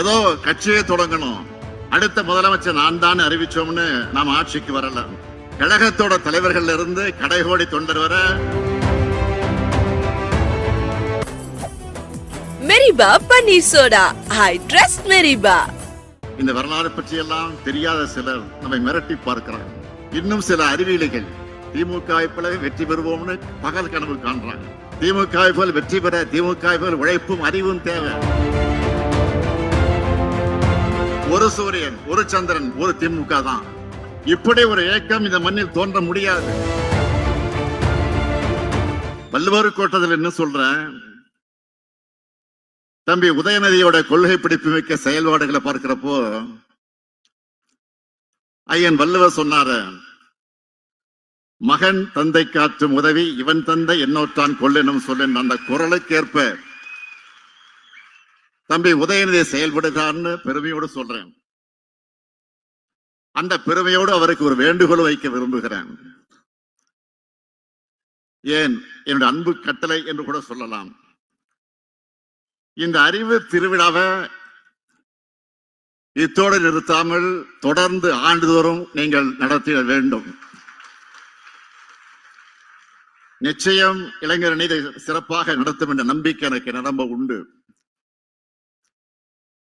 ஏதோ கட்சியை தொடங்கணும். அடுத்த முதலமைச்சர் நான் தான் அறிவிச்சோம்னு நாம ஆட்சிக்கு வரல. கழகத்தோட தலைவர்கள்ல இருந்து கடைகோடி தொண்டர் வர. மெரிபா பன்னீர் சோடா. ஐ ட்ரஸ்ட் மெரிபா. இந்த வரலாறு பற்றியெல்லாம் தெரியாத சிலர் நம்மை மிரட்டி பார்க்கிறாங்க இன்னும் சில அறிவியலிகள் திமுக போல வெற்றி பெறுவோம்னு பகல் கனவு காண்றாங்க. திமுக போல் வெற்றி பெற திமுக போல் உழைப்பும் அறிவும் தேவை. ஒரு சூரியன் ஒரு சந்திரன் ஒரு திமுக தான். இப்படி ஒரு ஏக்கம் இந்த மண்ணில் தோன்ற முடியாது. வள்ளுவர் கோட்டத்தில் என்ன சொல்றேன்? தம்பி உதயநிதியோட கொள்கை பிடிப்பு மிக்க செயல்பாடுகளை பார்க்கிறப்போ ஐயன் வள்ளுவர் சொன்னாரு மகன் தந்தை காற்றும் உதவி இவன் தந்தை என்னோற்றான் கொள்ளினும் சொல்லின் அந்த குரலுக்கேற்ப தம்பி உதயநிதி செயல்படுகிறார்னு பெருமையோடு சொல்றேன். அந்த பெருமையோடு அவருக்கு ஒரு வேண்டுகோள் வைக்க விரும்புகிறேன். ஏன்? என்னுடைய அன்பு கட்டளை என்று கூட சொல்லலாம். இந்த அறிவு திருவிழாவை இத்தோடு நிறுத்தாமல் தொடர்ந்து ஆண்டுதோறும் நீங்கள் நடத்திட வேண்டும். நிச்சயம் இளைஞரணி இதை சிறப்பாக நடத்தும் என்ற நம்பிக்கை எனக்கு நிரம்ப உண்டு.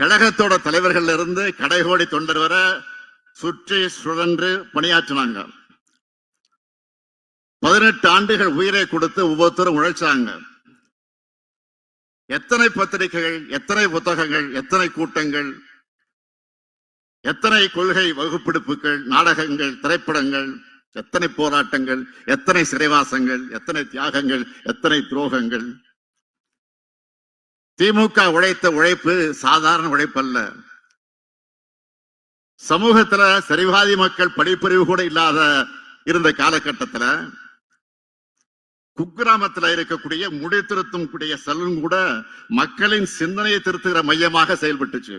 கழகத்தோட தலைவர்கள்ல இருந்து கடைகோடி தொண்டர் வர சுற்றி சுழன்று பணியாற்றினாங்க. பதினெட்டு ஆண்டுகள் உயிரை கொடுத்து ஒவ்வொருத்தரும் உழைச்சாங்க. எத்தனை பத்திரிகைகள் எத்தனை புத்தகங்கள் எத்தனை கூட்டங்கள் எத்தனை கொள்கை வகுப்பெடுப்புகள் நாடகங்கள் திரைப்படங்கள் எத்தனை போராட்டங்கள் எத்தனை சிறைவாசங்கள் எத்தனை தியாகங்கள் எத்தனை துரோகங்கள் திமுக உழைத்த உழைப்பு சாதாரண உழைப்பு அல்ல சமூகத்துல சரிவாதி மக்கள் படிப்பறிவு கூட இல்லாத இருந்த காலகட்டத்துல குக்கிராமத்துல இருக்கக்கூடிய முடி திருத்தும் கூடிய செல்வம் கூட மக்களின் சிந்தனையை திருத்துகிற மையமாக செயல்பட்டுச்சு.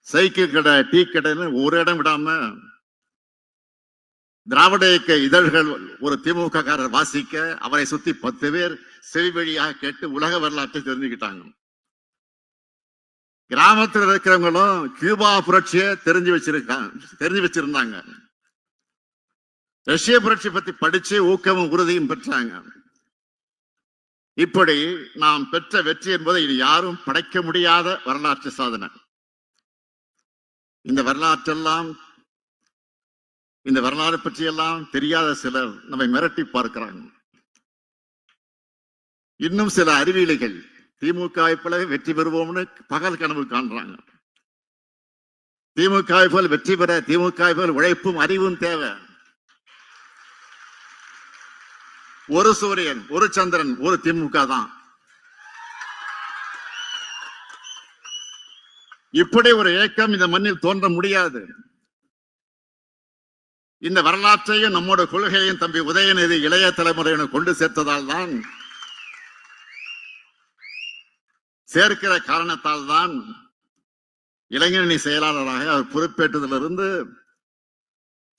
சைக்கிள் கடை டீ கடைன்னு ஒரு இடம் விடாம திராவிட இயக்க இதழ்கள் ஒரு திமுக காரர் வாசிக்க அவரை சுத்தி பத்து பேர் செவி வழியாக கேட்டு உலக வரலாற்றை தெரிஞ்சுக்கிட்டாங்க. கிராமத்தில் இருக்கிறவங்களும் கியூபா புரட்சியை தெரிஞ்சு வச்சிருக்காங்க தெரிஞ்சு வச்சிருந்தாங்க. ரஷ்ய புரட்சி பத்தி படிச்சு ஊக்கமும் உறுதியும் பெற்றாங்க. இப்படி நாம் பெற்ற வெற்றி என்பதை இது யாரும் படைக்க முடியாத வரலாற்று சாதனை. இந்த வரலாற்றெல்லாம் இந்த வரலாறு பற்றியெல்லாம் தெரியாத சிலர் நம்மை மிரட்டி பார்க்கிறாங்க. இன்னும் சில அறிவியலிகள் திமுக போல வெற்றி பெறுவோம்னு பகல் கனவு காண்றாங்க. திமுக போல் வெற்றி பெற திமுக போல் உழைப்பும் அறிவும் தேவை. ஒரு சூரியன் ஒரு சந்திரன் ஒரு திமுக தான். இப்படி ஒரு ஏக்கம் இந்த மண்ணில் தோன்ற முடியாது. இந்த வரலாற்றையும் நம்மோட கொள்கையையும் தம்பி உதயநிதி இளைய தலைமுறையினர் கொண்டு சேர்த்ததால் தான் சேர்க்கிற காரணத்தால் தான் இளைஞரணி செயலாளராக அவர் பொறுப்பேற்றதிலிருந்து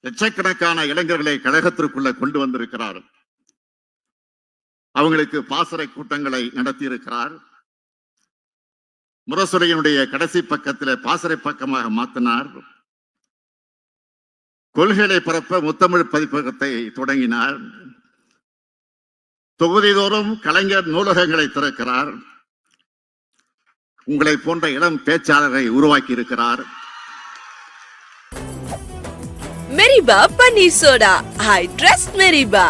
லட்சக்கணக்கான இளைஞர்களை கழகத்திற்குள்ள கொண்டு வந்திருக்கிறார். அவங்களுக்கு பாசறை கூட்டங்களை நடத்தி இருக்கிறார் முரசுரையினுடைய கடைசி பக்கத்தில் பாசறை பக்கமாக மாற்றினார் கொள்கைகளை பரப்ப முத்தமிழ் பதிப்பகத்தை தொடங்கினார். தொகுதிதோறும் கலைஞர் நூலகங்களை திறக்கிறார். உங்களை போன்ற இளம் பேச்சாளரை உருவாக்கி இருக்கிறார் மெரிபா பன்னீர் சோடா. I trust மெரிபா